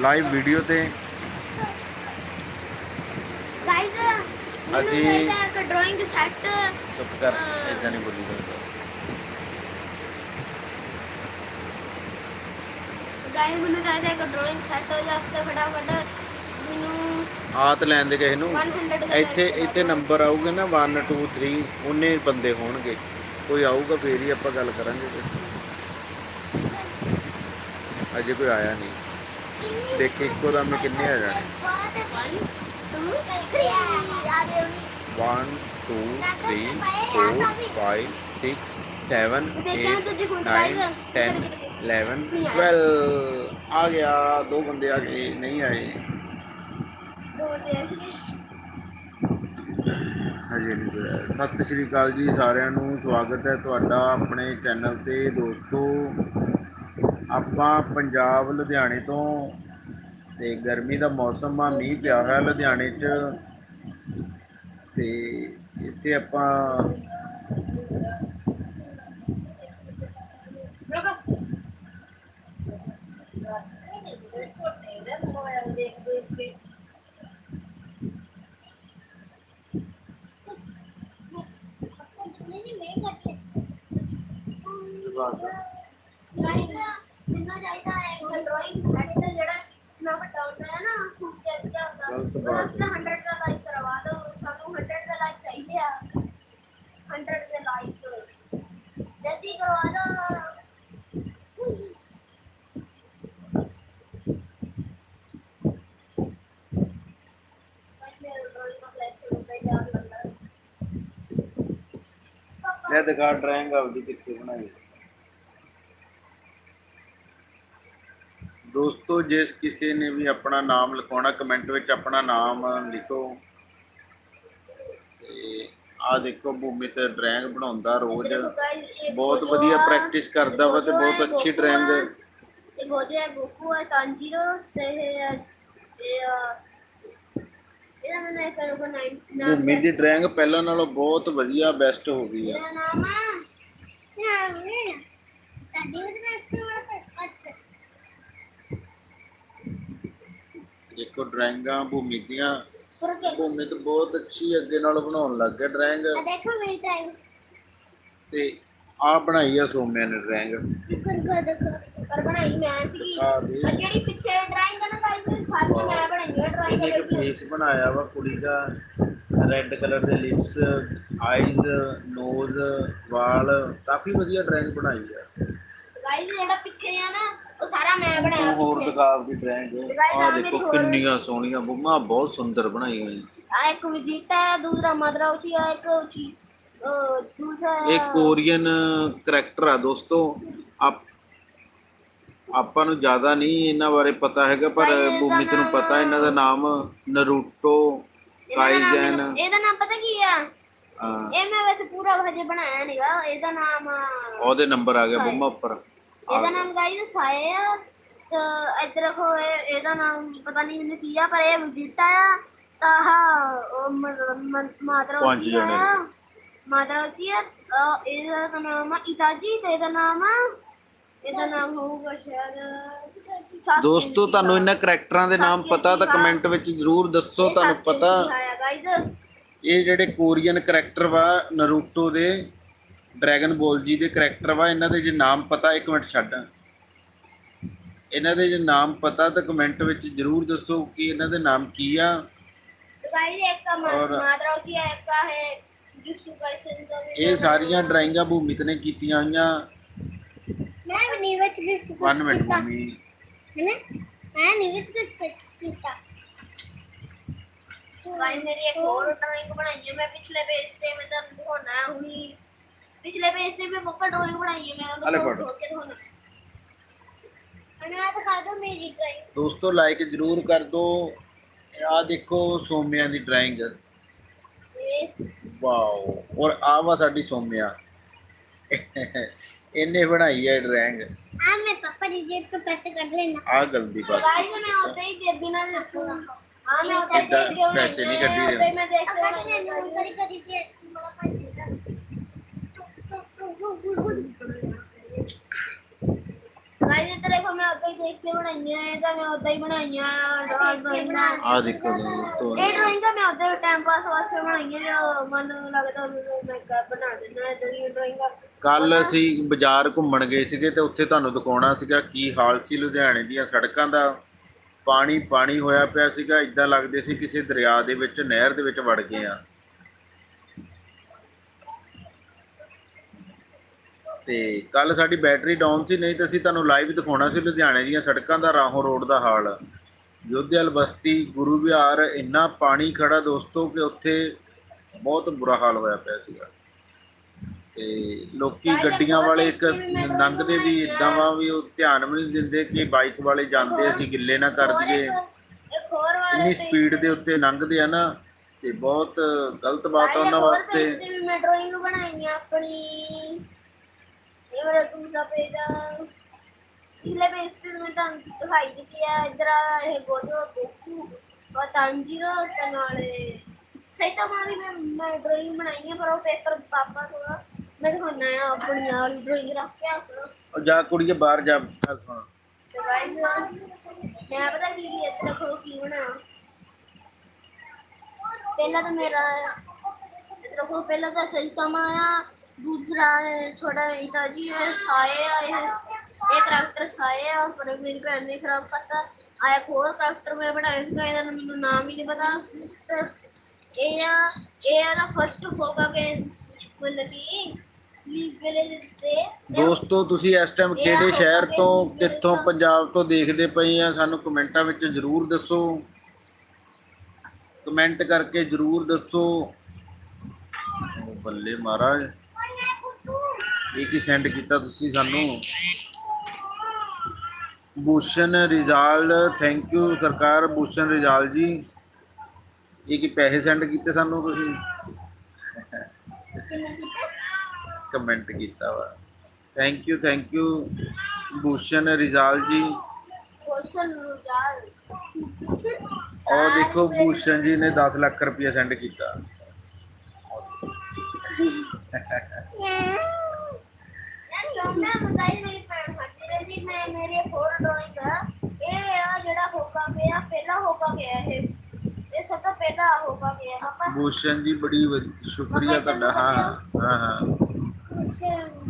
Live video ਤੇ guys ਅਸੀਂ- ਇੱਕ ਡਰਾਇੰਗ ਸੈੱਟ ਚੁੱਪ ਕਰ ਇਦਾਂ ਨਹੀਂ ਬੋਲੀ ਜਾਂਦਾ। ਗਾਇਜ਼ ਮੈਨੂੰ ਚਾਹੀਦਾ ਇੱਕ ਡਰਾਇੰਗ ਸੈੱਟ ਹੋ ਜਾ ਉਸ ਤੇ ਫਟਾਫਟ ਮੈਨੂੰ ਆਤ ਲੈਣ ਦੇ ਕਿਸੇ ਨੂੰ? 100 ਦਾ ਇੱਥੇ ਇੱਥੇ ਨੰਬਰ ਆਊਗਾ ਨਾ 1 2 3 ਉਹਨੇ ਬੰਦੇ ਹੋਣਗੇ। ਕੋਈ ਆਊਗਾ ਫੇਰ ਹੀ ਆਪਾਂ ਗੱਲ ਕਰਾਂਗੇ। ਅਜੇ ਕੋਈ ਆਇਆ ਨਹੀਂ। ਦੇਖੇ ਇੱਕੋ ਦਮ ਕਿੰਨੇ ਆ ਜਾਣੇ। 1 2 3 4 5 6 7 ਦੇਖਿਆ 8 ਦੂਜੇ ਫੋਨ ਤੇ 9 ਲਾਈਵ 10 11 12 ਆ ਗਿਆ ਦੋ ਬੰਦੇ ਆ ਗਏ ਨਹੀਂ ਆਏ। ਦੋ ਨਹੀਂ ਕੋਈ ਆਇਆ। ਸਤਿ ਸ਼੍ਰੀ ਅਕਾਲ ਜੀ ਸਾਰਿਆਂ ਨੂੰ। ਸਵਾਗਤ ਹੈ ਤੁਹਾਡਾ ਆਪਣੇ ਚੈਨਲ ਤੇ। ਦੋਸਤੋ ਆਪਾਂ ਪੰਜਾਬ, ਲੁਧਿਆਣੇ ਤੋਂ ਤੇ ਗਰਮੀ ਦਾ ਮੌਸਮ ਆ, ਮੀਂਹ ਪਿਆ ਹੋਇਆ ਲੁਧਿਆਣੇ 'ਚ। ਤੇ ਇੱਥੇ ਆਪਾਂ ਮੈਨੂੰ ਚਾਹੀਦਾ ਹੈ ਇੱਕ ਡਰਾਇੰਗ ਸੈੱਟ ਜਿਹੜਾ ਨਾ ਵੱਡਾ ਹੁੰਦਾ ਹੈ ਨਾ ਸੂਟ ਦੇ ਗਲਤ ਬਾਤ ਬਸ 100 ਦਾ ਲਾਈਕ ਕਰਵਾ ਦਿਓ ਸਾਨੂੰ 100 ਦਾ ਲਾਈਕ ਚਾਹੀਦੇ ਆ। 100 ਦੇ ਲਾਈਕ ਜਲਦੀ ਕਰਵਾ ਦਿਓ ਬਸ ਮੇਰੇ ਡਰਾਇੰਗ ਦਾ ਹੁੰਦਾ ਹੀ ਯਾਦ ਲੱਗਦਾ ਇਹ ਦਿਖਾ ਡਰਾਇੰਗ ਆਪਦੀ ਕਿੱਥੇ ਬਣਾਈ। ਦੋਸਤੋ ਜਿਸ ਕਿਸੇ ਨੇ ਵੀ ਆਪਣਾ ਨਾਮ ਲਿਖਾਉਣਾ ਕਮੈਂਟ ਵਿੱਚ ਆਪਣਾ ਨਾਮ ਲਿਖੋ। ਤੇ ਆ ਦੇਖੋ ਭੂਮੀ ਤੇ ਡਰਾਇੰਗ ਬਣਾਉਂਦਾ ਰੋਜ਼। ਬਹੁਤ ਵਧੀਆ ਪ੍ਰੈਕਟਿਸ ਕਰਦਾ ਵਾ ਤੇ ਬਹੁਤ ਅੱਛੀ ਡਰਾਇੰਗ। ਇਹ ਗੋਜੋ ਹੈ ਗੋਕੂ ਹੈ ਤਾਂਜੀਰੋ ਤੇ ਇਹ ਹੈ- ਇਹ ਆ- ਇਹਦਾ ਨਾਮ ਹੈ ਕਰੂਗਾ 9 ਭੂਮੀ ਦੀ ਡਰਾਇੰਗ ਪਹਿਲਾਂ ਨਾਲੋਂ ਬਹੁਤ ਵਧੀਆ ਬੈਸਟ ਹੋ ਗਈ ਆ। ਨਾਮ ਹੈ ਨਾਮ ਹੈ ਤਾਡੀ ਉਹਦੇ ਨਾਲ ਸੁਣਾ ਦੇਖੋ ਡਰਾਇੰਗਾਂ ਭੂਮੀ ਦੀਆਂ ਭੂਮੀ ਤੇ ਬਹੁਤ ਅੱਛੀ ਅੱਗੇ ਨਾਲੋਂ ਬਣਾਉਣ ਲੱਗ ਗਿਆ ਡਰਾਇੰਗ। ਆ ਦੇਖੋ ਮੇਰੀ ਟਾਈਮ ਤੇ ਆ ਬਣਾਈ ਆ ਸੋਮਿਆ ਨੇ ਡਰਾਇੰਗ। ਕਰ ਕਰ ਦੇਖੋ। ਪਰ ਬਣਾਈ ਮੈਂ ਸੀਗੀ। ਆ ਦੇ ਆ ਜਿਹੜੀ ਪਿੱਛੇ ਡਰਾਇੰਗ ਕਰਨਾ ਗਾਈਸ ਸਾਰੀ ਮੈਂ ਬਣਾਈ ਹੈ ਡਰਾਇੰਗ ਇਹਨੇ ਇੱਕ ਜਿਹੜੀ ਫੇਸ ਬਣਾਇਆ ਵਾ ਕੁੜੀ ਦਾ। ਰੈੱਡ ਕਲਰ ਦੇ ਲਿਪਸ ਆਈਜ਼ ਨੋਜ਼ ਵਾਲ। ਕਾਫੀ ਵਧੀਆ ਡਰਾਇੰਗ ਬਣਾਈ ਆ। ਗਾਈਸ ਜਿਹੜਾ ਪਿੱਛੇ ਆ ਨਾ ਉਹ ਸਾਰਾ ਮੈਂ ਬਣਾਇਆ ਹੋਰ ਪਿੱਛੇ। ਦਿਖਾ ਦੀ ਡਰਾਇੰਗ ਦਿਖਾਈ ਆ ਜਾ ਦੇਖੋ ਮੇਰੀ ਹੋਰ। ਕਿੰਨੀਆਂ ਸੋਹਣੀਆਂ ਬੁੱਮਾ ਬਹੁਤ ਸੁੰਦਰ ਬਣਾਈ ਹੋਈ। ਆ ਇੱਕ ਵਿਜੀਟਾ ਹੈ ਦੂਸਰਾ ਮਦਰਾ ਉਚੀ ਹੈ ਇੱਕ ਉਚੀ ਅਹ ਦੂਸਰਾ ਹੈ- ਇਹ ਕੋਰੀਅਨ ਕਰੈਕਟਰ ਆ ਦੋਸਤੋ। ਆਪ ਆਪਾਂ ਨੂੰ ਜ਼ਿਆਦਾ ਨਹੀਂ ਇਹਨਾਂ ਬਾਰੇ ਪਤਾ ਹੈਗਾ ਪਰ ਭਾਈ ਇਹਦਾ ਭੂਮਿਤ ਨੂੰ ਪਤਾ ਇਹਨਾਂ ਦਾ ਨਾਮ ਨਰੂਟੋ ਇਹਦਾ ਨਾਮ ਕਾਈਜਨ ਮੈਨੂੰ- ਇਹਦਾ ਨਾਮ ਪਤਾ ਕੀ ਆ? ਹਾਂ, ਇਹ ਮੈਂ ਵੈਸੇ ਪੂਰਾ ਹਜੇ ਬਣਾਇਆ ਨਹੀਂਗਾ ਇਹਦਾ ਨਾਮ ਆ, ਉਹਦੇ ਨੰਬਰ ਆ ਗਿਆ ਬੁੰਮਾ ਉੱਪਰ। ਇਹਦਾ ਨਾਮ ਗਾਈਸ ਸਾਏ ਆ ਤੇ ਇੱਧਰ ਦੇਖੋ ਇਹ- ਇਹਦਾ ਨਾਮ ਪਤਾ ਨਹੀਂ ਮੈਨੂੰ ਕੀ ਆ ਪਰ ਇਹ ਵਿਜੀਟਾ ਆ। ਤਾਂ ਆਹ ਮਾਦਰਾ ਪੰਜ ਉਚੀ ਜਣੇ। ਆ। ਮਾਦਰਾ ਉਚੀ ਆ ਅਹ ਇਹਦਾ ਤਾਂ ਨਾਮ ਆ ਇਤਾਜੀ ਤੇ ਇਹਦਾ ਨਾਮ ਆ ਇਹਦਾ ਨਾਮ ਹੋਊਗਾ ਸ਼ਾਇਦ ਸਾਸਕੀ ਦੋਸਤੋ ਤੁਹਾਨੂੰ ਇਹਨਾਂ ਕਰੈਕਟਰਾਂ ਦੇ ਨਾਮ ਪਤਾ ਤਾਂ। ਕਮੈਂਟ ਵਿੱਚ ਜ਼ਰੂਰ ਦੱਸੋ ਤੁਹਾਨੂੰ ਪਤਾ। ਆਇਆ ਗਾਈਸ ਇਹ ਜਿਹੜੇ ਕੋਰੀਅਨ ਕਰੈਕਟਰ ਵਾ ਨਰੂਟੋ ਦੇ ਡਰੈਗਨ ਬੋਲ ਜੀ ਦੇ ਕੈਰੈਕਟਰ ਵਾ ਇਹਨਾਂ ਦੇ ਜੇ ਨਾਮ ਪਤਾ 1 ਮਿੰਟ ਛੱਡ। ਇਹਨਾਂ ਦੇ ਜੇ ਨਾਮ ਪਤਾ ਤਾਂ ਕਮੈਂਟ ਵਿੱਚ ਜਰੂਰ ਦੱਸੋ ਕਿ ਇਹਨਾਂ ਦੇ ਨਾਮ ਕੀ ਆ। ਇਹ ਸਾਰੀਆਂ ਡਰਾਇੰਗਾਂ ਭੂਮਿਤ ਨੇ ਕੀਤੀਆਂ ਹੋਈਆਂ। ਮੈਂ ਨੀਵਤ ਕੁਝ ਕੀਤਾ 1 ਮਿੰਟ ਭੂਮੀ ਹੈਨਾ? ਮੈਂ ਕੁਝ ਕੀਤਾ। ਗਾਈਜ਼ ਮੇਰੀ ਇੱਕ ਹੋਰ ਡਰਾਇੰਗ ਬਣਾਈ ਹੈ ਮੈਂ ਪਿਛਲੇ ਪੇਜ ਤੇ ਮੈਂ ਤੁਹਾਨੂੰ ਦਿਖਾਉਣਾ ਹੁਣੀ पिछले पेज पे मैं पक्का ड्राइंग बनाई है मैं अरे उनको पढ़ो। ढोल के दिखाना मैं दिखा दो मेरी ड्राइंग ਦੋਸਤੋ ਲਾਈਕ ਜ਼ਰੂਰ ਕਰ ਦਿਓ ਆ ਦੇਖੋ ਸੋਮਿਆਂ ਦੀ ਡਰਾਇੰਗ ਵਾਓ ਔਰ ਆ ਵਾ ਸਾਡੀ ਸੋਮਿਆ ਇਹਨੇ ਬਣਾਈ ਹੈ ਡਰਾਇੰਗ हाँ मैं पापा जी जेब तो पैसे कर लेना ਆ ਗਲਤੀ ਬਾਤ गाइस मैं होते ही दे बिना लिखूंगा हाँ मैं होते ही इतना देख के पैसे नहीं कटी होते ही मैं देख के अगर मैं नौकरी करी करी थी बड़ा पैसे ਗਾਇਸ ਇੱਧਰ ਦੇਖੋ ਮੈਂ ਉਦਾਂ ਹੀ ਦੇਖ ਕੇ ਬਣਾਈਆਂ ਇਹ ਤਾਂ ਮੈਂ ਉਦਾਂ ਹੀ ਬਣਾਈਆਂ ਡਰਾਇੰਗਾਂ ਆ। ਦੇਖੋ ਦੋਸਤੋ ਇਹ ਡਰਾਇੰਗਾਂ ਮੈਂ ਉਦਾਂ ਟਾਈਮ ਪਾਸ ਵਾਸਤੇ ਬਣਾਈਆਂ ਜੋ ਮਨ ਲੱਗਦਾ ਉਹ ਮੈਂ ਕਰ ਬਣਾ ਦਿੰਦਾ ਇਦਾਂ ਦੀਆਂ ਡਰਾਇੰਗਾਂ ਕੱਲ ਅਸੀਂ ਬਾਜ਼ਾਰ ਘੁੰਮਣ ਗਏ ਸੀਗੇ ਤੇ ਉੱਥੇ ਤੁਹਾਨੂੰ ਦਿਖਾਉਣਾ ਸੀਗਾ ਕੀ ਹਾਲ ਸੀ ਲੁਧਿਆਣੇ ਦੀਆਂ ਸੜਕਾਂ ਦਾ। ਪਾਣੀ ਪਾਣੀ ਹੋਇਆ ਪਿਆ ਸੀਗਾ ਇਦਾਂ ਲੱਗਦੇ ਸੀ ਕਿਸੇ ਦਰਿਆ ਦੇ ਵਿੱਚ ਨਹਿਰ ਦੇ ਵਿੱਚ ਵੜ ਗਏ ਆ। ਤੇ ਕੱਲ ਸਾਡੀ ਬੈਟਰੀ ਡਾਊਨ ਸੀ ਨਹੀਂ ਤਾਂ ਅਸੀਂ ਤੁਹਾਨੂੰ ਲਾਈਵ ਦਿਖਾਉਣਾ ਸੀ ਲੁਧਿਆਣੇ ਦੀਆਂ ਸੜਕਾਂ ਦਾ ਰਾਹੋਂ ਰੋਡ ਦਾ ਹਾਲ। ਯੋਧਿਆਲ ਬਸਤੀ ਗੁਰੂ ਵਿਹਾਰ ਇੰਨਾ ਪਾਣੀ ਖੜਾ ਦੋਸਤੋ ਕਿ ਉੱਥੇ ਬਹੁਤ ਬੁਰਾ ਹਾਲ ਹੋਇਆ ਪਿਆ ਸੀਗਾ। ਤੇ ਲੋਕੀ ਗੱਡੀਆਂ ਵਾਲੇ ਇੱਕ ਲੰਘਦੇ ਵੀ ਇਦਾਂ ਵਾ ਵੀ ਉਹ ਧਿਆਨ ਵੀ ਨਹੀਂ ਦਿੰਦੇ ਕਿ ਬਾਈਕ ਵਾਲੇ ਜਾਂਦੇ ਅਸੀਂ ਗਿੱਲੇ ਨਾ ਕਰ ਦਈਏ ਇੰਨੀ ਸਪੀਡ ਦੇ ਉੱਤੇ ਲੰਘਦੇ ਆ ਨਾ ਤੇ ਬਹੁਤ ਗਲਤ ਬਾਤ ਆ ਉਹਨਾਂ ਵਾਸਤੇ। ਮੈਂ ਡਰਾਇੰਗ ਬਣਾਈ ਆਪਣੀ। ਮੇਰਾ ਦੂਸਰਾ ਪੇਜ ਆ ਪਿਛਲੇ ਪੇਜ ਤੇ ਮੈਂ ਤੁਹਾਨੂੰ ਦਿਖਾਈ ਦਿੱਤੀ ਆ ਇਧਰ ਆ ਇਹ ਗੋਦੋ ਗੋਕੂ ਔਰ ਤਾਂਜੀਰੋ ਤੇ ਨਾਲੇ ਸੈਟਾਮਾ ਦੀ ਮੈਂ ਮੈਂ ਡਰਾਇੰਗ ਬਣਾਈ ਆ ਪਰ ਉਹ ਪੇਪਰ ਪਾਪਾ ਥੋੜਾ ਮੈਂ ਦਿਖਾਉਣਾ ਆ ਆਪਣੀ ਵਾਲੀ ਡਰਾਇੰਗ ਰੱਖ ਕੇ ਆਪਣਾ ਉਹ ਜਾ ਕੁੜੀਏ ਬਾਹਰ ਜਾ ਗੱਲ ਸੁਣ। ਤੇ ਗਾਇਸ ਮੈਂ ਪਤਾ ਕੀ ਕੀ ਇੱਥੇ ਦੇਖੋ ਕੀ ਬਣਾ ਪਹਿਲਾਂ ਤਾਂ ਮੇਰਾ ਇੱਥੇ ਦੇਖੋ ਪਹਿਲਾਂ ਤਾਂ ਸਹੀ ਕੰਮ ਦੂਸਰਾ ਇਹ ਛੋਟਾ ਇਤਾ ਜੀ ਇਹ ਸਾਏ ਆ ਇਹ ਇਹ ਕਰੈਕਟਰ ਸਾਏ ਆ ਪਰ ਮੇਰੀ ਭੈਣ ਨੇ ਖਰਾਬ ਕਰਤਾ। ਆਇਆ ਹੋਰ ਕਰੈਕਟਰ ਮੈਂ ਬਣਾਇਆ ਸੀਗਾ ਇਹਦਾ ਮੈਨੂੰ ਨਾਮ ਹੀ ਨਹੀਂ ਪਤਾ। ਇਹ ਆ ਇਹ ਆ ਦਾ ਫਸਟ ਹੋਗਾ ਕਿ ਮਤਲਬ ਕਿ ਦੋਸਤੋ ਤੁਸੀਂ ਇਸ ਟਾਈਮ ਕਿਹੜੇ ਸ਼ਹਿਰ ਤੋਂ ਕਿੱਥੋਂ ਪੰਜਾਬ ਤੋਂ ਦੇਖਦੇ ਪਏ ਆ ਸਾਨੂੰ ਕਮੈਂਟਾਂ ਵਿੱਚ ਜਰੂਰ ਦੱਸੋ। ਕਮੈਂਟ ਕਰਕੇ ਜਰੂਰ ਦੱਸੋ। ਬੱਲੇ ਮਹਾਰਾਜ। ਇਹ ਕੀ ਸੈਂਡ ਕੀਤਾ ਤੁਸੀਂ ਸਾਨੂੰ? ਭੂਸ਼ਣ ਰਿਜਾਲ ਥੈਂਕ ਯੂ ਸਰਕਾਰ ਭੂਸ਼ਣ ਰਿਜਾਲ ਜੀ। ਇਹ ਕੀ ਪੈਸੇ ਸੈਂਡ ਕੀਤੇ ਸਾਨੂੰ ਤੁਸੀਂ? ਕਮੈਂਟ ਕੀਤਾ? ਵਾ। Thank you thank you Bhushan Rijal ji. Question Rujal. ਔਰ ਦੇਖੋ ਭੂਸ਼ਣ ਜੀ ਨੇ 10 ਲੱਖ ਰੁਪਏ ਸੈਂਡ ਕੀਤਾ। ਯਾਰ ਚੌਂਦਾ ਬਤਾਈ ਮੇਰੀ ਭੈਣ ਫੜਦੀ ਰਹਿੰਦੀ ਮੈਂ ਮੇਰੀ ਇੱਕ ਹੋਰ ਡਰਾਇੰਗ ਆ। ਇਹ ਆ ਜਿਹੜਾ ਹੋਕਾ ਗਿਆ ਪਹਿਲਾ ਹੋਕਾ ਗਿਆ ਇਹ। ਇਹ ਸਭ ਤੋਂ ਪਹਿਲਾ ਹੋਕਾ ਗਿਆ ਪਾਪਾ। ਭੂਸ਼ਣ ਜੀ ਬੜੀ ਵਧ- ਸ਼ੁਕਰੀਆ ਤੁਹਾਡਾ ਹਾਂ ਹਾਂ ਹਾਂ ਹਾਂ।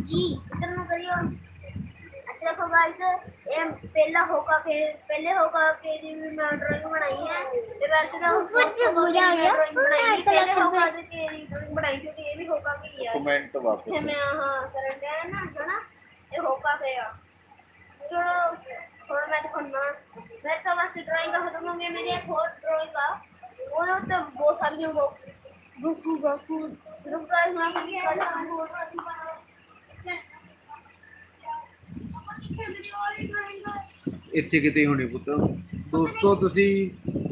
ਜੀ ਇੱਧਰ ਨੂੰ ਕਰਿਓ। ਇੱਧਰ ਦੇਖੋ ਗਾਇਸ ਇਹ ਪਹਿਲਾ ਹੋਕਾ ਕੇ ਪਹਿਲੇ ਹੋਕਾ ਕੇ ਦੀ ਵੀ ਮੈਂ ਡਰਾਇੰਗ ਬਣਾਈ ਹੈ। ਤੇ ਵੈਸੇ ਤਾਂ ਚ ਬੁਝਾ ਗਿਆ। ਕਲਰ ਪਹਿਲੇ ਕਰ ਹੋਕਾ ਦੇ। ਕੇ ਡਰਾਇੰਗ ਬਣਾਈ ਸੀ ਤੇ ਇਹ ਵੀ ਹੋਕਾ ਕੀ ਆ ਕਮੈਂਟ ਵਾਪਸ ਇੱਥੇ ਮੈਂ ਆਹ ਕਰਨ ਡਿਆ ਨਾ ਹੋਕਾ ਪਿਆ। ਚਲੋ, ਹੁਣ ਮੈਂ ਦਿਖਾਉਣਾ। ਮੈਂ ਤਾਂ ਬਸ ਡਰਾਇੰਗ ਖਤਮ ਹੋ ਗਈ, ਮੇਰੀ ਇੱਕ ਹੋਰ ਡਰਾਇੰਗ ਆ। ਉਹਦੇ ਉੱਤੇ ਬਹੁਤ ਸਾਰੀਆਂ ਗੋ ਗੋਕੂ, ਰੁਕਾ ਮੈਂ ਕੀ ਇੱਥੇ ਕਿਤੇ ਹੋਣੀ ਪੁੱਤ। ਦੋਸਤੋ, ਤੁਸੀਂ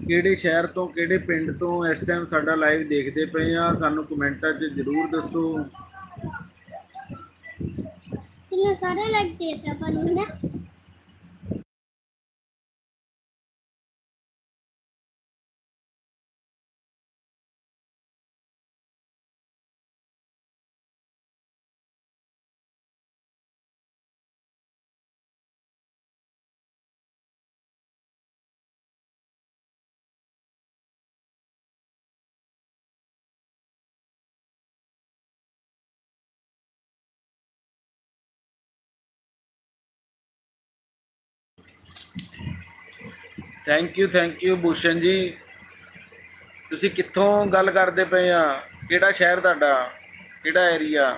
ਕਿਹੜੇ ਸ਼ਹਿਰ ਤੋਂ, ਕਿਹੜੇ ਪਿੰਡ ਤੋਂ ਇਸ ਟਾਈਮ ਸਾਡਾ ਲਾਈਵ ਦੇਖਦੇ ਪਏ ਆ? ਸਾਨੂੰ ਕਮੈਂਟਾਂ 'ਚ ਜਰੂਰ ਦੱਸੋ। ਕਿੰਨੇ ਸਾਰੇ ਲੱਗ ਗਏ ਤਾਂ ਪਰ ਨਾ thank you thank you Bhushan ji ਤੁਸੀਂ ਕਿੱਥੋਂ ਗੱਲ ਕਰਦੇ ਪਏ ਆ? ਕਿਹੜਾ ਸ਼ਹਿਰ ਤੁਹਾਡਾ? ਕਿਹੜਾ ਏਰੀਆ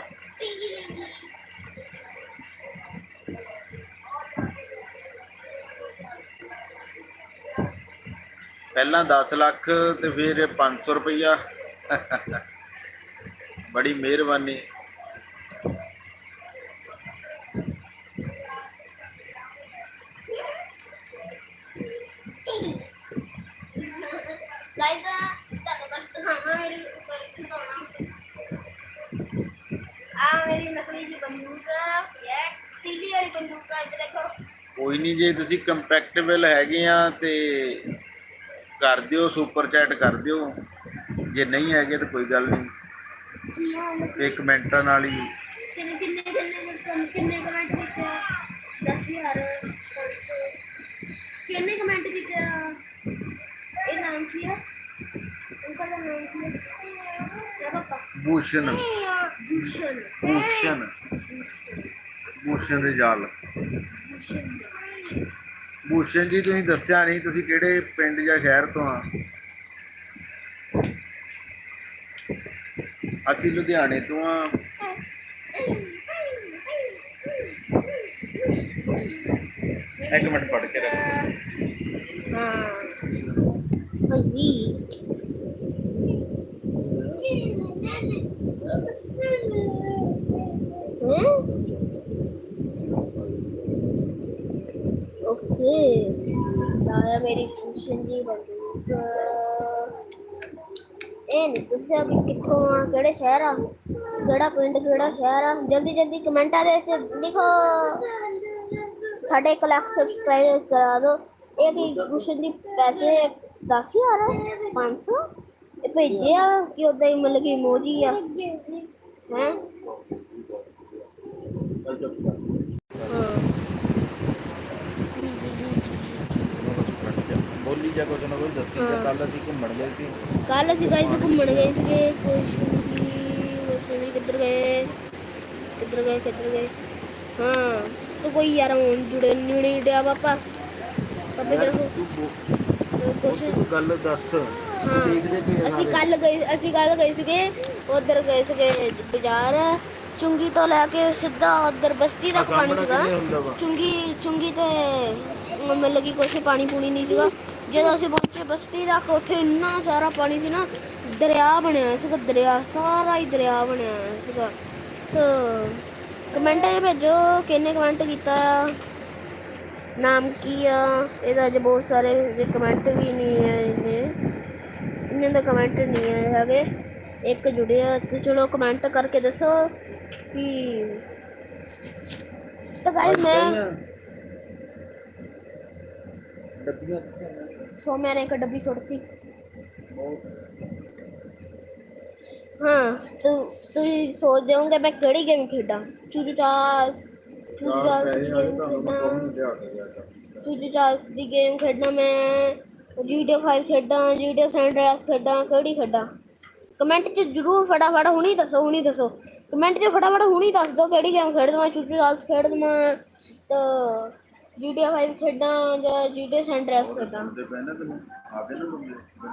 ਪਹਿਲਾਂ 10 ਲੱਖ ਤੇ ਫਿਰ 500 ਰੁਪਈਆ। ਬੜੀ ਮਿਹਰਬਾਨੀ। ਗਾਇਸ ਤੁਹਾਨੂੰ ਕੁਝ ਦਿਖਾਵਾਂ ਮੇਰੀ ਕੋਈ ਖਿਡੌਣਾ ਆ ਮੇਰੀ ਨਕਲੀ ਜੀ ਬੰਦੂਕ ਇਹ ਤੀਲੀ ਵਾਲੀ ਬੰਦੂਕ ਆ ਇੱਧਰ ਦੇਖੋ। ਕੋਈ ਨਹੀਂ ਜੇ ਤੁਸੀਂ ਕੰਪੈਕਟੇਬਲ ਹੈਗੇ ਆ ਤੇ ਕਰ ਦਿਓ ਸੁਪਰ ਚੈਟ ਕਰ ਦਿਓ। ਜੇ ਨਹੀਂ ਹੈਗੇ ਤਾਂ ਕੋਈ ਗੱਲ ਨਹੀਂ। ਇੱਕ ਮਿੰਟਾਂ ਨਾਲ ਹੀ। ਕਿੰਨੇ ਕਿੰਨੇ ਕਿੰਨੇ ਕਿੰਨੇ ਕਿੰਨੇ ਕਮੈਂਟ ਕੀਤੇ ਆ? 10000 500 ਕਿੰਨੇ ਕਮੈਂਟ ਕੀਤੇ ਆ? ਇਹ ਨਾਮ ਕੀ ਆ? ਅੰਕਲ ਦਾ ਨਾਮ ਕੀ ਹੈ ਕਿਆ ਪਾਪਾ ਭੂਸ਼ਣ ਰਿਜਾਲ ਭੂਸ਼ਣ ਜੀ ਤੁਸੀਂ ਦੱਸਿਆ ਨਹੀਂ ਤੁਸੀਂ ਕਿਹੜੇ ਪਿੰਡ ਜਾਂ ਸ਼ਹਿਰ ਤੋਂ ਆ? ਅਸੀਂ ਲੁਧਿਆਣੇ ਤੋਂ ਆ। ਇੱਕ ਮਿੰਟ ਪੜ ਕੇ ਰੱਖ। ਹਾਂ। ਅਈ ਓਕੇ ਆਇਆ ਮੇਰੀ ਟਿਊਸ਼ਨ ਦੀ ਬੰਦੂਕ ਇਹ ਨਹੀਂ ਦੱਸਿਆ ਵੀ ਕਿੱਥੋਂ ਆ ਕਿਹੜੇ ਸ਼ਹਿਰ ਆ? ਕਿਹੜਾ ਪਿੰਡ ਕਿਹੜਾ ਸ਼ਹਿਰ ਆ? ਜਲਦੀ ਜਲਦੀ ਕਮੈਂਟਾਂ ਦੇ ਵਿੱਚ ਲਿਖੋ। ਸਾਡੇ 1 ਲੱਖ ਸਬਸਕ੍ਰਾਈਬ ਕਰਾ ਦਿਓ। ਇਹ ਕੀ ਗੁਸ਼ਨ ਦੀ ਪੈਸੇ 10000 500 ਇਹ ਭੇਜੇ ਆ ਕਿ ਉਦਾਂ ਹੀ ਮਤਲਬ ਕਿ ਇਮੋਜੀ ਆ? ਹੈ? ਹਾਂ। ਬੋਲੀ ਜਾ ਕੁਝ ਨਾ ਕੁਝ ਦੱਸੀ ਜਾ ਕੱਲ ਅਸੀਂ ਘੁੰਮਣ ਗਏ ਸੀ। ਕੱਲ ਅਸੀਂ ਗਾਇਸ ਘੁੰਮਣ ਗਏ ਸੀਗੇ ਕੁਸ਼ਨੀ ਕੁਸ਼ਨੀ ਕਿੱਧਰ ਗਏ? ਕਿੱਧਰ ਗਏ ਕਿੱਧਰ ਗਏ? ਹਾਂ ਤਾਂ ਕੋਈ ਯਾਰ ਹੁਣ ਜੁੜੇ ਨਹੀਂ ਨਹੀਂ ਡਿਆ ਪਾਪਾ। ਪਾਪੇ ਯਾਰ, ਤਰਫ ਤੂੰ ਬੋ- ਕੁਛ ਤੂੰ ਗੱਲ ਦੱਸ। ਹਾਂ। ਦੇਖਦੇ ਪਏ ਆ ਅਸੀਂ ਸਾਰੇ। ਕੱਲ ਗਏ ਅਸੀਂ ਕੱਲ ਗਏ ਸੀਗੇ ਉਧਰ ਗਏ ਸੀਗੇ ਬਾਜ਼ਾਰ। ਚੁੰਗੀ ਤੋਂ ਲੈ ਕੇ ਸਿੱਧਾ ਉਧਰ ਬਸਤੀ ਤੱਕ ਆਹ ਪਾਣੀ ਸਾਹਮਣੇ ਸੀਗਾ। ਕਿਵੇਂ ਹੁੰਦਾ ਵਾ? ਚੁੰਗੀ ਚੁੰਗੀ ਤੇ ਮਤਲਬ ਕਿ ਕੁਛ ਪਾਣੀ ਪੂਣੀ ਨਹੀਂ ਸੀਗਾ। ਜਦੋਂ ਅਸੀਂ ਪਹੁੰਚੇ ਬਸਤੀ ਤੱਕ ਉੱਥੇ ਇੰਨਾ ਸਾਰਾ ਪਾਣੀ ਸੀ ਨਾ ਦਰਿਆ ਬਣਿਆ ਹੋਇਆ ਸੀਗਾ ਦਰਿਆ ਸਾਰਾ ਹੀ ਦਰਿਆ ਬਣਿਆ ਹੋਇਆ ਸੀਗਾ। ਤਾਂ ਕਮੈਂਟ 'ਚ ਭੇਜੋ ਕਿੰਨੇ ਕਮੈਂਟ ਕੀਤਾ? ਨਾਮ ਕੀ ਆ? ਇਹਦਾ ਅਜੇ ਬਹੁਤ ਸਾਰੇ ਕਮੈਂਟ ਵੀ ਨਹੀਂ ਹੈ ਇਹਨੇ ਇਹਨਾਂ ਦਾ ਕਮੈਂਟ ਨਹੀਂ ਆਏ ਹੈਗੇ। ਇੱਕ ਜੁੜਿਆ ਤੇ ਚਲੋ ਕਮੈਂਟ ਕਰਕੇ ਦੱਸੋ ਕਿ ਤਾਂ ਗਾਇਸ ਮੈਂ ਡੱਬੀਆਂ ਕਿੱਥੇ ਨੇ ਸੋ ਮੈਂ ਇੱਕ ਡੱਬੀ छोड़ती ਹਾਂ ਤੂੰ ਤੁਸੀਂ ਸੋਚਦੇ ਹੋਗੇ ਮੈਂ ਕਿਹੜੀ ਗੇਮ ਖੇਡਾਂ? ਚੂਚੂ ਚਾਸ ਚੂਚੂ ਚਾਸ ਦੀ ਗੇਮ ਖੇਡਾਂ। ਚੂਚੂ ਚਾਸ ਦੀ ਗੇਮ ਖੇਡਣਾ ਮੈਂ GTA 5 ਖੇਡਾਂ GTA San ਖੇਡਾਂ ਕਿਹੜੀ ਖੇਡਾਂ? ਕਮੈਂਟ 'ਚ ਜ਼ਰੂਰ ਫਟਾਫਟ ਹੁਣੀ ਦੱਸੋ ਹੁਣੀ ਦੱਸੋ। ਕਮੈਂਟ 'ਚ ਫਟਾਫਟ ਹੁਣੀ ਦੱਸ ਦਿਓ ਕਿਹੜੀ ਗੇਮ ਖੇਡਦਾ ਮੈਂ ਚੂਚੂ ਚਾਸ ਖੇਡਦਾ ਮੈਂ ਤਾਂ ਜੀਟੀਏ 5 ਖੇਡਾਂ ਜਾਂ ਜੀਟੀਏ ਸੈਂਡਰਸ ਖੇਡਾਂ। ਤੇ ਪਹਿਲਾਂ ਤੈਨੂੰ? ਆਦੇ ਨਾ ਬੰਦੇ?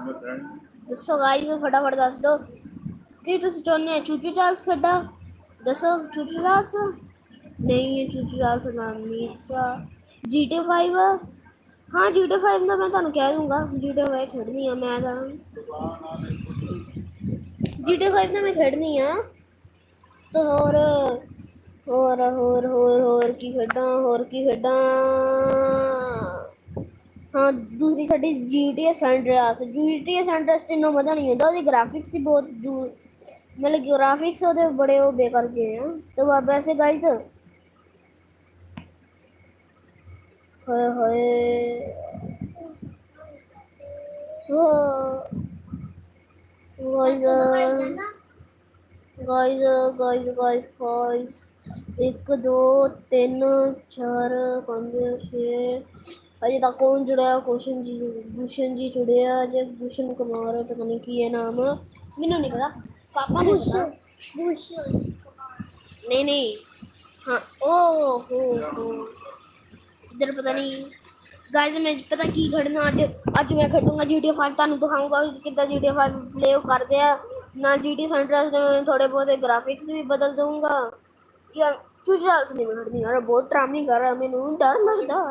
ਮੈਂ ਕਹਿਣ ਦੱਸੋ ਗਾਈਸ ਫਟਾਫਟ ਦੱਸ ਦਿਓ। ਕੀ ਤੁਸੀਂ ਚਾਹੁੰਦੇ ਹੋ ਚੂਚੂ ਚਾਰਲਸ ਖੇਡਾਂ? ਦੱਸੋ ਚੂਚੂ ਚਾਰਲਸ? ਨਹੀਂ ਇਹ ਚੂਚੂ ਚਾਰਲਸ ਦਾ ਨਹੀਂ ਅੱਛਾ। ਜੀਟੀ 5 ਹਾਂ ਜੀਟੀ 5 ਦਾ ਮੈਂ ਤੁਹਾਨੂੰ ਕਹਿ ਦੂੰਗਾ। ਜੀਟੀ 5 ਖੇਡਣੀ ਆ ਮੈਂ ਤਾਂ। ਜੀਟੀ 5 ਦਾ ਮੈਂ ਖੇਡਣੀ ਆ। ਤੇ ਹੋਰ ਹੋਰ ਹੋਰ ਹੋਰ ਹੋਰ ਕੀ ਖੇਡਾਂ ਹੋਰ ਕੀ ਖੇਡਾਂ ਹਾਂ ਦੂਸਰੀ ਸਾਡੀ GTA ਸੈਂਡਰਸ GTA ਸੈਂਡਰਸ ਤੇ ਇੰਨਾ ਮਜ਼ਾ ਨਹੀਂ ਆਉਂਦਾ ਉਹਦੀ ਗ੍ਰਾਫਿਕਸ ਹੀ ਬਹੁਤ ਮਤਲਬ ਗ੍ਰਾਫਿਕਸ ਉਹਦੇ ਬੜੇ ਉਹ ਬੇਕਾਰ ਜਿਹੇ ਆ ਤੇ ਵਾ ਵੈਸੇ ਗਾਈਸ ਹੋਏ ਹੋਏ ਉਹ guys guys guys guys guys 1 2 3 4 5 6 ਅਜੇ ਤੱਕ ਕੌਣ ਜੁੜਿਆ? ਕੁਸ਼ਨ ਜੀ ਗੁਸ਼ਨ ਜੀ ਜੁੜਿਆ ਜੇ ਗੁਸ਼ਨ ਕੁਮਾਰ, ਪਤਾ ਨਹੀਂ ਕੀ ਹੈ ਨਾਮ। ਮੈਨੂੰ ਨਹੀਂ ਪਤਾ। ਪਾਪਾ ਨੂੰ ਪਤਾ। ਨਹੀਂ ਨਹੀਂ। ਹਾਂ ਓ ਹੋ ਹੋ ਇਧਰ ਪਤਾ ਨਹੀਂ ਗਾਇਜ਼ ਮੈਂ ਪਤਾ ਕੀ ਖੜਨਾ ਅੱਜ। ਅੱਜ ਮੈਂ ਖੇਡੂੰਗਾ GTA 5 ਤੁਹਾਨੂੰ ਦਿਖਾਊਂਗਾ ਕਿੱਦਾਂ GTA 5 ਪਲੇ ਕਰਦੇ ਆ। ਨਾਲ GTA ਸੈਂਟਰਸ ਦੇ ਮੈਂ ਥੋੜੇ ਬਹੁਤੇ ਗ੍ਰਾਫਿਕਸ ਵੀ ਬਦਲ ਦਊਂਗਾ। ਯਾਰ ਚੂਚਾਲਸ ਨਹੀਂ ਮੈਂ ਖੜਨੀ ਯਾਰ ਬਹੁਤ ਡਰਾਮੀ ਕਰ ਰਿਹਾ ਮੈਨੂੰ ਡਰ ਲੱਗਦਾ।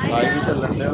ਭਾਈ ਵੀ ਚੱਲਣ ਡਿਆ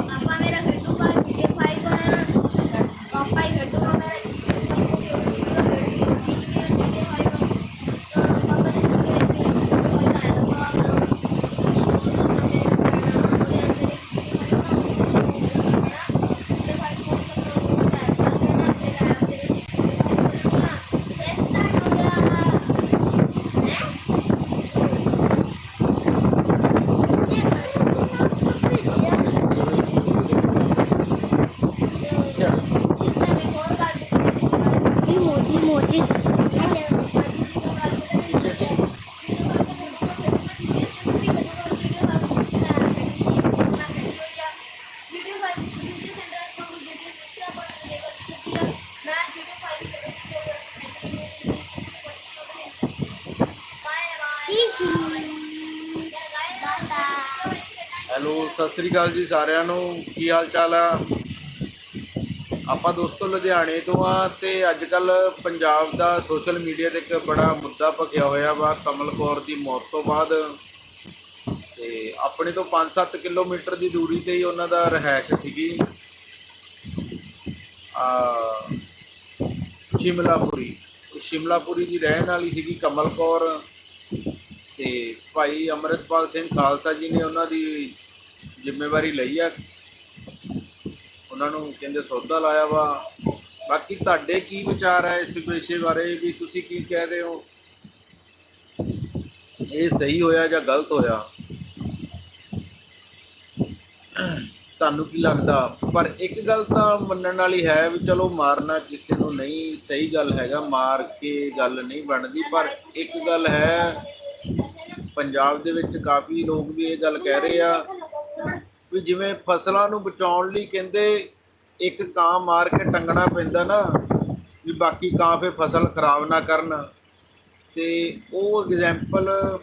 ਸਤਿ ਸ੍ਰੀ ਅਕਾਲ ਜੀ ਸਾਰਿਆਂ ਨੂੰ। ਕੀ ਹਾਲ ਚਾਲ ਆ? ਆਪਾਂ ਦੋਸਤੋ ਲੁਧਿਆਣੇ ਤੋਂ ਆ ਤੇ ਅੱਜ ਕੱਲ ਪੰਜਾਬ ਦਾ ਸੋਸ਼ਲ ਮੀਡੀਆ ਤੇ ਇੱਕ ਬੜਾ ਮੁੱਦਾ ਭਖਿਆ ਹੋਇਆ ਵਾ, ਕਮਲ ਕੌਰ ਦੀ ਮੌਤ ਤੋਂ ਬਾਅਦ। ਤੇ ਆਪਣੇ ਤੋਂ 5-7 ਕਿਲੋਮੀਟਰ ਦੀ ਦੂਰੀ ਤੇ ਹੀ ਉਹਨਾਂ ਦਾ ਰਹਿائش ਸੀਗੀ। ਆ, ਸ਼ਿਮਲਾਪੁਰੀ। ਸ਼ਿਮਲਾਪੁਰੀ ਦੀ ਰਹਿਣ ਵਾਲੀ ਸੀਗੀ ਕਮਲ ਕੌਰ। ਤੇ ਭਾਈ ਅਮਰਿਤਪਾਲ ਸਿੰਘ ਖਾਲਸਾ ਜੀ ਨੇ ਉਹਨਾਂ ਦੀ ਜ਼ਿੰਮੇਵਾਰੀ ਲਈ ਆ। ਉਹਨਾਂ ਨੂੰ ਕਹਿੰਦੇ ਸੌਦਾ ਲਾਇਆ ਵਾ। ਬਾਕੀ ਤੁਹਾਡੇ ਕੀ ਵਿਚਾਰ ਹੈ ਇਸ ਵਿਸ਼ੇ ਬਾਰੇ? ਵੀ ਤੁਸੀਂ ਕੀ ਕਹਿ ਰਹੇ ਹੋ? ਇਹ ਸਹੀ ਹੋਇਆ ਜਾਂ ਗਲਤ ਹੋਇਆ? ਤੁਹਾਨੂੰ ਕੀ ਲੱਗਦਾ? ਪਰ ਇੱਕ ਗੱਲ ਤਾਂ ਮੰਨਣ ਵਾਲੀ ਹੈ ਵੀ ਚਲੋ ਮਾਰਨਾ ਕਿਸੇ ਨੂੰ ਨਹੀਂ, ਸਹੀ ਗੱਲ ਹੈਗਾ, ਮਾਰ ਕੇ ਗੱਲ ਨਹੀਂ ਬਣਦੀ। ਪਰ ਇੱਕ ਗੱਲ ਹੈ, ਪੰਜਾਬ ਦੇ ਵਿੱਚ ਕਾਫੀ ਲੋਕ ਵੀ ਇਹ ਗੱਲ ਕਹਿ ਰਹੇ ਆ ਵੀ ਜਿਵੇਂ ਫਸਲਾਂ ਨੂੰ ਬਚਾਉਣ ਲਈ ਕਹਿੰਦੇ ਇੱਕ ਕਾਂ ਮਾਰ ਕੇ ਟੰਗਣਾ ਪੈਂਦਾ ਨਾ, ਵੀ ਬਾਕੀ ਕਾਂ ਫੇ ਫਸਲ ਖਰਾਬ ਨਾ ਕਰਨ। ਤੇ ਉਹ ਐਗਜ਼ਾਮਪਲ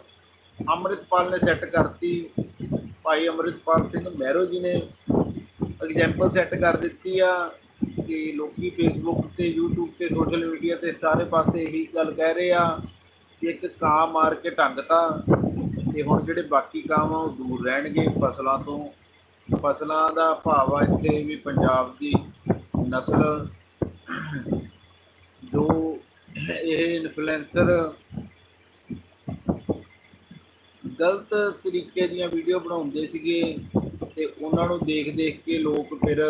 ਅੰਮ੍ਰਿਤਪਾਲ ਨੇ ਸੈੱਟ ਕਰਤੀ। ਭਾਈ ਅੰਮ੍ਰਿਤਪਾਲ ਸਿੰਘ ਮਹਿਰੋ ਜੀ ਨੇ ਐਗਜ਼ਾਮਪਲ ਸੈੱਟ ਕਰ ਦਿੱਤੀ ਆ ਕਿ ਲੋਕੀ ਫੇਸਬੁੱਕ ਤੇ, YouTube ਤੇ ਸੋਸ਼ਲ ਮੀਡੀਆ ਤੇ ਸਾਰੇ ਪਾਸੇ ਇਹੀ ਗੱਲ ਕਹਿ ਰਹੇ ਆ ਕਿ ਇੱਕ ਕਾਂ ਮਾਰ ਕੇ ਟੰਗਤਾ ਤੇ ਹੁਣ ਜਿਹੜੇ ਬਾਕੀ ਕਾਂ ਆ ਉਹ ਦੂਰ ਰਹਿਣਗੇ ਫਸਲਾਂ ਤੋਂ। ਫਸਲਾਂ ਦਾ ਭਾਵ ਆ ਇੱਥੇ ਵੀ ਪੰਜਾਬ ਦੀ ਨਸਲ ਜੋ ਇਹ ਇਨਫਲੂਐਂਸਰ ਗਲਤ ਤਰੀਕੇ ਦੀਆਂ ਵੀਡੀਓ ਬਣਾਉਂਦੇ ਸੀਗੇ ਤੇ ਉਹਨਾਂ ਨੂੰ ਦੇਖ ਦੇਖ ਕੇ ਲੋਕ ਫਿਰ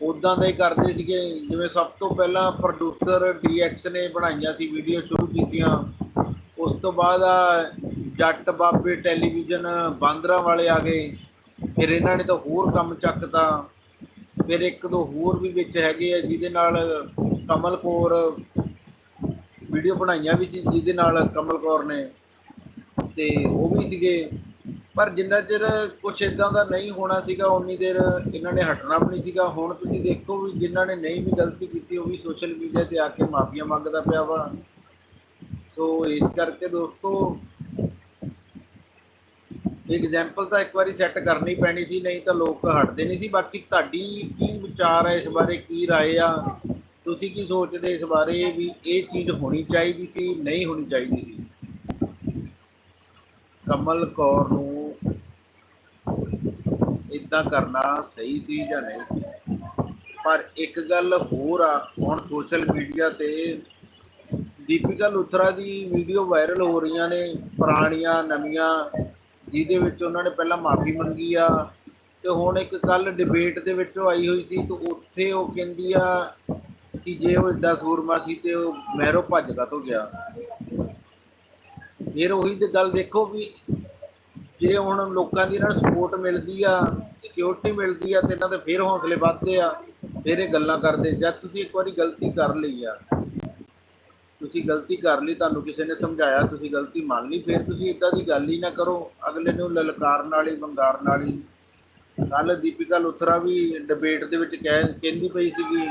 ਉਦਾਂ ਦਾ ਹੀ ਕਰਦੇ ਸੀਗੇ। ਜਿਵੇਂ ਸਭ ਤੋਂ ਪਹਿਲਾਂ ਪ੍ਰੋਡਿਊਸਰ ਡੀਐਕਸ ਨੇ ਬਣਾਈਆਂ ਸੀ ਵੀਡੀਓ ਸ਼ੁਰੂ ਕੀਤੀਆਂ। ਉਸ ਤੋਂ ਬਾਅਦ ਆ ਜੱਟ ਬਾਬੇ ਟੈਲੀਵਿਜ਼ਨ ਬਾਂਦਰਾਂ ਵਾਲੇ ਆ ਗਏ। ਫਿਰ ਇਹਨਾਂ ਨੇ ਤਾਂ ਹੋਰ ਕੰਮ ਚੱਕਤਾ। ਫਿਰ ਇੱਕ ਦੋ ਹੋਰ ਵੀ ਵਿੱਚ ਹੈਗੇ ਆ, ਜਿਹਦੇ ਨਾਲ ਕਮਲ ਕੌਰ ਵੀਡੀਓ ਬਣਾਈਆਂ ਵੀ ਸੀ, ਜਿਹਦੇ ਨਾਲ ਕਮਲ ਕੌਰ ਨੇ ਤੇ ਉਹ ਵੀ ਸੀਗੇ। ਪਰ ਜਿੰਨਾ ਚਿਰ ਕੁਛ ਇਦਾਂ ਦਾ ਨਹੀਂ ਹੋਣਾ ਸੀਗਾ ਉਨੀ ਦੇਰ ਇਹਨਾਂ ਨੇ ਹਟਣਾ ਵੀ ਨਹੀਂ ਸੀਗਾ। ਹੁਣ ਤੁਸੀਂ ਦੇਖੋ ਵੀ ਜਿਨ੍ਹਾਂ ਨੇ ਨਹੀਂ ਵੀ ਗਲਤੀ ਕੀਤੀ, ਉਹ ਵੀ ਸੋਸ਼ਲ ਮੀਡੀਆ ਤੇ ਆ ਕੇ ਮਾਫੀਆਂ ਮੰਗਦਾ ਪਿਆ ਵਾ। ਸੋ ਇਸ ਕਰਕੇ ਦੋਸਤੋ ਐਗਜ਼ਾਮਪਲ ਤਾਂ ਇੱਕ ਵਾਰੀ ਸੈੱਟ ਕਰਨੀ ਪੈਣੀ ਸੀ ਨਹੀਂ ਤਾਂ ਲੋਕ ਹਟਦੇ ਨਹੀਂ ਸੀ ਬਾਕੀ ਤੁਹਾਡੀ ਕੀ ਵਿਚਾਰ ਹੈ ਇਸ ਬਾਰੇ ਕੀ رائے ਆ ਤੁਸੀਂ ਕੀ ਸੋਚਦੇ ਇਸ ਬਾਰੇ ਵੀ ਇਹ ਚੀਜ਼ ਹੋਣੀ ਚਾਹੀਦੀ ਸੀ ਨਹੀਂ ਹੋਣੀ ਚਾਹੀਦੀ ਸੀ ਕਮਲ ਕੌਰ ਨੂੰ ਇਦਾਂ ਕਰਨਾ ਸਹੀ ਸੀ ਜਾਂ ਨਹੀਂ ਸੀ ਪਰ ਇੱਕ ਗੱਲ ਹੋਰ ਆ ਹੁਣ ਸੋਸ਼ਲ ਮੀਡੀਆ ਤੇ ਦੀਪਿਕਾ ਲੁਥਰਾ ਦੀ ਵੀਡੀਓ ਵਾਇਰਲ ਹੋ ਰਹੀਆਂ ਨੇ ਪੁਰਾਣੀਆਂ ਨਵੀਆਂ ਜਿਹਦੇ ਵਿੱਚ ਉਹਨਾਂ ਨੇ ਪਹਿਲਾਂ ਮਾਫੀ ਮੰਗੀ ਆ ਤੇ ਹੁਣ ਇੱਕ ਕੱਲ ਡਿਬੇਟ ਦੇ ਵਿੱਚ ਉਹ ਆਈ ਹੋਈ ਸੀ ਤੇ ਉੱਥੇ ਉਹ ਕਹਿੰਦੀ ਆ ਕਿ ਜੇ ਉਹ ਏਡਾ ਸੂਰਮਾ ਸੀ ਤੇ ਉਹ ਮਹਿਰੋ ਭੱਜ ਤੋਂ ਗਿਆ। ਫਿਰ ਉਹੀ ਤੇ ਗੱਲ ਦੇਖੋ ਵੀ ਜੇ ਹੁਣ ਲੋਕਾਂ ਦੀ ਇਹਨਾਂ ਨੂੰ ਸਪੋਰਟ ਮਿਲਦੀ ਆ ਸਿਕਿਉਰਿਟੀ ਮਿਲਦੀ ਆ ਤੇ ਇਹਨਾਂ ਦੇ ਫਿਰ ਹੌਸਲੇ ਵੱਧਦੇ ਆ, ਫਿਰ ਇਹ ਗੱਲਾਂ ਕਰਦੇ। ਜਦ ਤੁਸੀਂ ਇੱਕ ਵਾਰੀ ਗਲਤੀ ਕਰ ਲਈ ਆ ਤੁਸੀਂ ਗਲਤੀ ਕਰ ਲਈ, ਤੁਹਾਨੂੰ ਕਿਸੇ ਨੇ ਸਮਝਾਇਆ, ਤੁਸੀਂ ਗਲਤੀ ਮੰਨ ਲਈ, ਫਿਰ ਤੁਸੀਂ ਇਦਾਂ ਦੀ ਗੱਲ ਹੀ ਨਾ ਕਰੋ। ਅਗਲੇ ਨੂੰ ਲਲਕਾਰਨ ਵਾਲੀ ਬੰਗਾਰਨ ਵਾਲੀ ਕੱਲ ਦੀਪਿਕਾ ਲੁਥਰਾ ਵੀ ਡਿਬੇਟ ਦੇ ਵਿੱਚ ਕਹਿ, ਕਹਿੰਦੀ ਪਈ ਸੀਗੀ